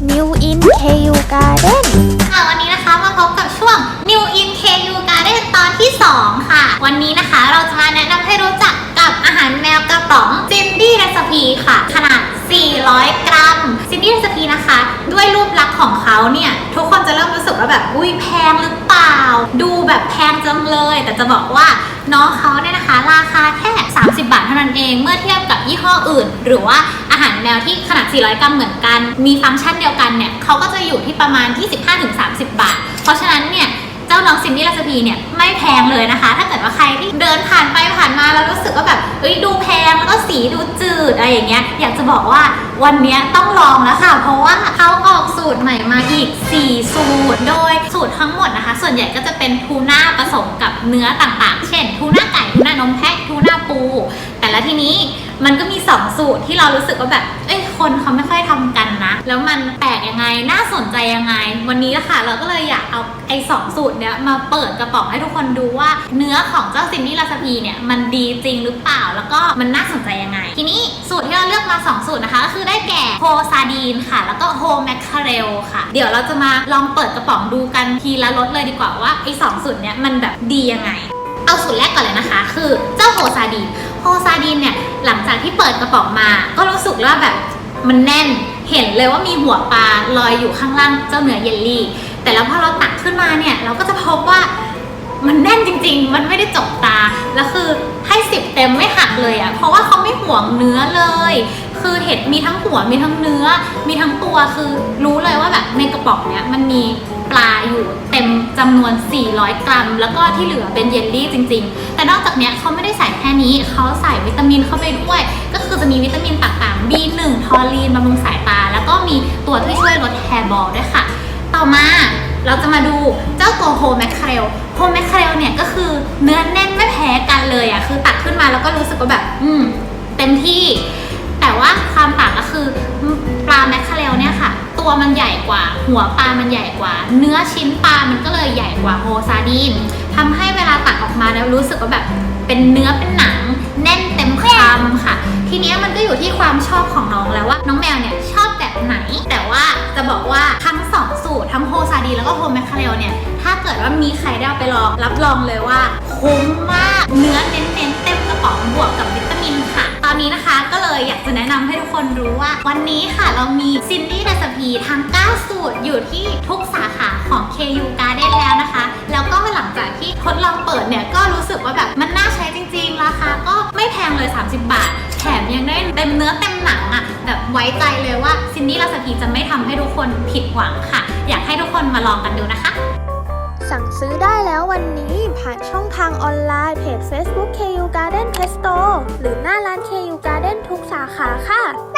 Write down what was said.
New in KU Garden ค่ะวันนี้นะคะมาพบกับช่วง New in KU Garden ตอนที่ 2 ค่ะ วันนี้นะคะเราจะมาแนะนำให้รู้จักกับอาหารแมวกระป๋องซินดี้ r ร c ปีค่ะ ขนาด 400 กรัมซินดี้ r ร c ปีนะคะ ด้วยรูปลักษณ์ของเขาเนี่ย ทุกคนจะเริ่มรู้สึกว่าแบบอุ้ยแพงหรือเปล่า ดูแบบแพงจังเลย แต่จะบอกว่าน้องเขาเนี่ยนะคะ ราคาแค่ 30 บาทเท่านั้นเอง เมื่อเทียบกับยี่ห้ออื่น หรือว่า อาหารแมวที่ขนาด 400 กรัมเหมือนกัน มีฟังก์ชันเดียวกันเนี่ยเขาก็จะอยู่ที่ประมาณ 25-30 บาท เพราะฉะนั้นเนี่ยเจ้าน้องซินดี้ราสปีเนี่ยไม่แพงเลยนะคะ ถ้าเกิดว่าใครที่เดินผ่านไปผ่านมาแล้วรู้สึกว่าแบบเอ้ยดูแพงแล้วก็สีดูจืดอะไรอย่างเงี้ยอยากจะบอกว่าวันนี้ต้องลองแล้วค่ะ เพราะว่าเขาออกสูตรใหม่มาอีก 4 สูตร โดยสูตรทั้งหมดนะคะ ส่วนใหญ่ก็จะเป็นทูน่าผสมกับเนื้อต่างๆ เช่นทูน่าไก่ทูน่านมแพะทูน่าปู แต่ละทีนี้ มันก็มี2สูตรที่เรารู้สึกว่าแบบ เอ้ยคนเขาไม่ค่อยทำกันนะ แล้วมันแปลกยังไง น่าสนใจยังไง วันนี้ละค่ะเราก็เลยอยากเอาไอ้สองสูตรเนี้ยมาเปิดกระป๋องให้ทุกคนดูว่าเนื้อของเจ้าซินดี้ลาซาพีเนี่ยมันดีจริงหรือเปล่า แล้วก็มันน่าสนใจยังไง ทีนี้สูตรที่เราเลือกมา 2 สูตรนะคะก็คือได้แก่โฮซาดีนค่ะ แล้วก็โฮแมคคาเรลค่ะ เดี๋ยวเราจะมาลองเปิดกระป๋องดูกันทีละรสเลยดีกว่าว่าไอ้สองสูตรเนี้ยมันแบบดียังไง เอาสูตรแรกก่อนเลยนะคะ คือเจ้าโฮซาดีนโฮซาดีนเนี่ย หลังจากที่เปิดกระป๋องมา ก็รู้สึกว่าแบบมันแน่นเห็นเลยว่ามีหัวปลาลอยอยู่ข้างล่างเจ้าเนื้อเยลลี่ แต่แล้วพอเราตักขึ้นมาเนี่ย เราก็จะพบว่ามันแน่นจริง ๆ มันไม่ได้จกตา แล้วคือให้สิบเต็มไม่หักเลยอะ่ะ เพราะว่าเขาไม่ห่วงเนื้อเลย คือเห็ดมีทั้งหัวมีทั้งเนื้อ มีทั้งตัว คือรู้เลยว่าแบบในกระป๋องเนี้ยมันมี ปลาอยู่เต็มจำนวน 400 กรัม แล้วก็ที่เหลือเป็นเยลลี่จริง ๆ แต่นอกจากนี้เขาไม่ได้ใส่แค่นี้เขาใส่วิตามินเข้าไปด้วย ก็คือจะมีวิตามินต่างๆ B1 ทอรีนบำรุงสายตา แล้วก็มีตัวที่ช่วยลดแฮร์บอลด้วยค่ะ ต่อมาเราจะมาดูเจ้าตัวโฮแมคเครลโฮแมคเครลเนี่ยก็คือเนื้อแน่นไม่แพ้กันเลยอะคือตักขึ้นมาแล้วก็รู้สึกว่าแบบ อืมเต็มที่ แต่ว่าความต่างก็คือปลาแมคเค่ะ ตัวมันใหญ่กว่า หัวปลามันใหญ่กว่า เนื้อชิ้นปลามันก็เลยใหญ่กว่าโฮซาดีนทำให้เวลาตักออกมาแล้วรู้สึกว่าแบบเป็นเนื้อเป็นหนัง แน่นเต็มคำค่ะ ทีเนี้ยมันก็อยู่ที่ความชอบของน้องแล้วว่าน้องแมวเนี่ยชอบแบบไหน แต่ว่าจะบอกว่าทั้งสองสูตรทั้งโฮซาดีแล้วก็โฮแมคคาเรลเนี่ยถ้าเกิดว่ามีใครได้เอาไปลองรับรองเลยว่าคุ้มมากเนื้อเน้น นำให้ทุกคนรู้ว่า วันนี้ค่ะเรามีซินดี้ r ร c ปีทั้ง 9 สูตรอยู่ที่ทุกสาขาของ KU Garden แล้วนะคะ แล้วก็หลังจากที่ทดลองเปิดเนี่ย ก็รู้สึกว่าแบบมันน่าใช้จริง ๆ ราคาก็ไม่แพงเลย 30 บาท แถมยังได้เต็มเนื้อเต็มหนังอะแบบไว้ใจเลยว่าซินดี้ r ร c ปีจะไม่ทำให้ทุกคนผิดหวังค่ะ อยากให้ทุกคนมาลองกันดูนะคะสั่งซื้อได้แล้ววันนี้ผ่านช่องทางออนไลน์เพจ Facebook KU Garden Pet Store หรือหน้าร้าน KU Garden ขาค่ะ